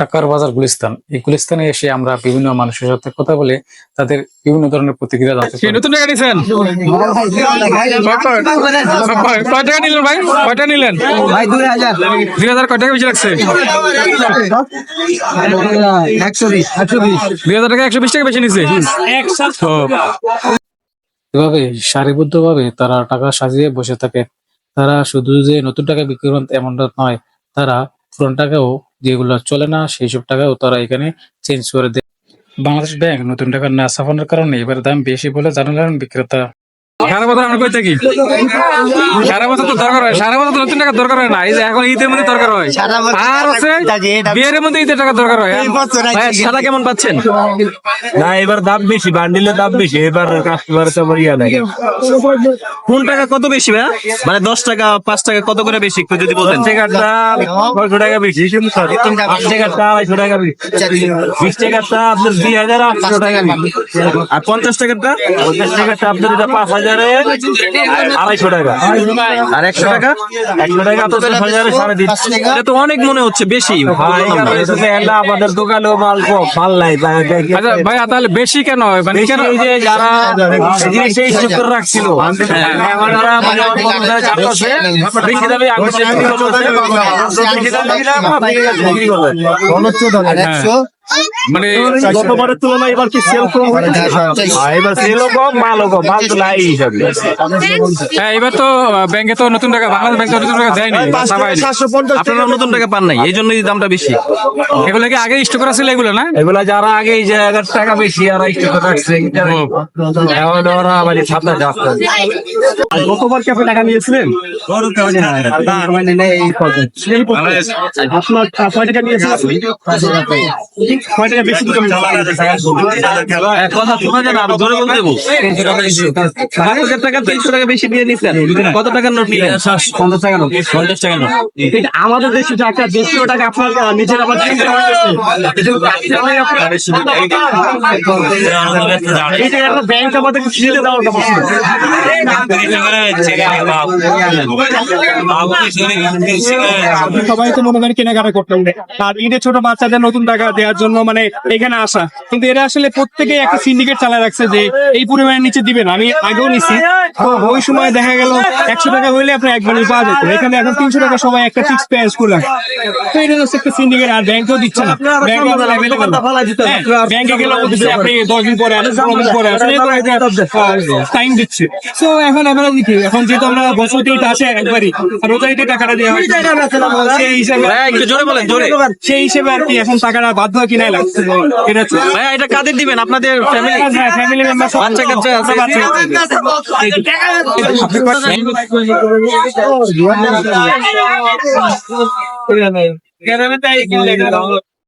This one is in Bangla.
টাকার বাজার গুলিস্তান। এই গুলিস্তানে এসে আমরা বিভিন্ন মানুষের সাথে কথা বলে তাদের বিভিন্ন ধরনের প্রতিক্রিয়া জানতে পারি নতুন টাকা নিছেন? কয়- কয় টাকা নিলেন ভাই? কয়টা নিলেন? ভাই দুই হাজার দুই হাজার কয় টাকা বেশি লাগছে? একশো বিশ একশো বিশ দুই হাজার টাকা একশো বিশ টাকা বেশি নিছে? এভাবে সারিবদ্ধভাবে তারা টাকা সাজিয়ে বসে থাকে। তারা শুধু যে নতুন টাকা বিক্রি করেন এমনটা নয় তারা পুরান টাকাও যেগুলো চলে না, সেই সব টাকাও তারা এখানে চেঞ্জ করে দেয়। বাংলাদেশ ব্যাংক নতুন টাকা না ছাপানোর কারণে এবার দাম বেশি বলে জানালেন বিক্রেতা। সারা বছর আমরা কই থাকি সারা বছর তো দরকার হয় সারা বছর তো নতুন টাকা দরকার হয় না এই যে এখন ঈদের মধ্যে দরকার হয়। আর আছে বিয়ের মধ্যে ঈদের টাকা দরকার হয়। কেমন পাচ্ছেন? না এবার দাম বেশি বান্ডিলের দাম বেশি এবার কাস্টমার তো ইয়া নাই। কোন টাকা কত বেশি ভাই? মানে দশ টাকা পাঁচ টাকা কত করে বেশি একটু যদি বলতেন। ছয়শো টাকা বেশি। আট টাকাটা আড়াইশো টাকা বেশি। বিশ টাকাটা আপনার দুই হাজার আটশো টাকা আর পঞ্চাশ টাকাটা পঞ্চাশ টাকাটা আপনার পাঁচ হাজারে আড়াইশো টাকা। আর একশো টাকা? একশো টাকা আপনার হাজারে সাড়ে তিন এটা তো অনেক মনে হচ্ছে বেশি। ভাই এখানে আমাদের দোকানেও মাল কম মাল নাই। আচ্ছা ভাইয়া তাহলে বেশি কেন? হয়? মানে কেন এই যে যারা জিনিসটা স্টক করে রাখছিল। এখন তারা মানে বিক্রি করতেছে, মানে গতবারের তুলনায় এবার কি সেল কম হ্যাঁ, এবার সেলও কম মালও কম মাল তো নাই হিসাবে। হ্যাঁ, এবার তো ব্যাংকে তো নতুন টাকা বাংলাদেশ ব্যাংকে নতুন টাকা দেয়নি আপনারা নতুন টাকা পান নাই এই জন্যই দামটা বেশি। এগুলো কি আগে স্টক করা ছিল এগুলো না? এগুলা যারা আগে এই যে টাকা বেশি আর স্টক রাখছে এখন ওরা মানে সামনে যাচ্ছে গতবার কি আপনি টাকা নিয়েছিলেন? মানে। আপনার কয় টাকা নিয়েছিলেন? কয় টাকা বেশি কথা শোনা যায় আরও ধরে বলতে দেবো সাত হাজার টাকা তিনশো টাকা বেশি দিয়ে নিচ্ছেন কত টাকার নোট নিলেন পঞ্চাশ টাকা নোট পঞ্চাশ টাকা নোট আমাদের দেশে টাকা দেশীয় টাকা আপনার নিজের আবার ব্যাংক আমাদের দেওয়ার সবাই তো মনে করেন কেনাকাটা করতে হবে আর ঈদের ছোট বাচ্চাদের নতুন টাকা দেওয়ার জন্য মানে এখানে আসা। কিন্তু এরা আসলে প্রত্যেকেই একটা সিন্ডিকেট চালায় রাখছে যে এই পরিমাণের নিচে দিবেন। আমি আগেও নিছি। তো ওই সময় দেখা গেল একশো টাকা হইলে আপনার এক বানি পাওয়া যেত। এখানে এখন তিনশো টাকা সবাই একটা ফিক্স প্রাইস করে রাখে। তো এটা হচ্ছে একটা সিন্ডিকেট আর ব্যাংকেও দিচ্ছে না। ব্যাংকে গেলে বলতেছে আপনি দশ দিন পরে আসেন পনেরো দিন পরে আসেন টাইম দিচ্ছে। তো এখন আমরা কি এখন যেহেতু আমরা বছর আসে একবারই রোজাইতে টাকাটা দেওয়া হয় সেই হিসাবে জোরে সেই হিসেবে আর কি এখন টাকাটা বাধ্য হয় কিনাই লাগছে এটা হচ্ছে এটা কাদের দিবেন আপনাদের ফ্যামিলি হ্যাঁ ফ্যামিলি মেম্বার বাচ্চা কাচ্চা আছে বাচ্চা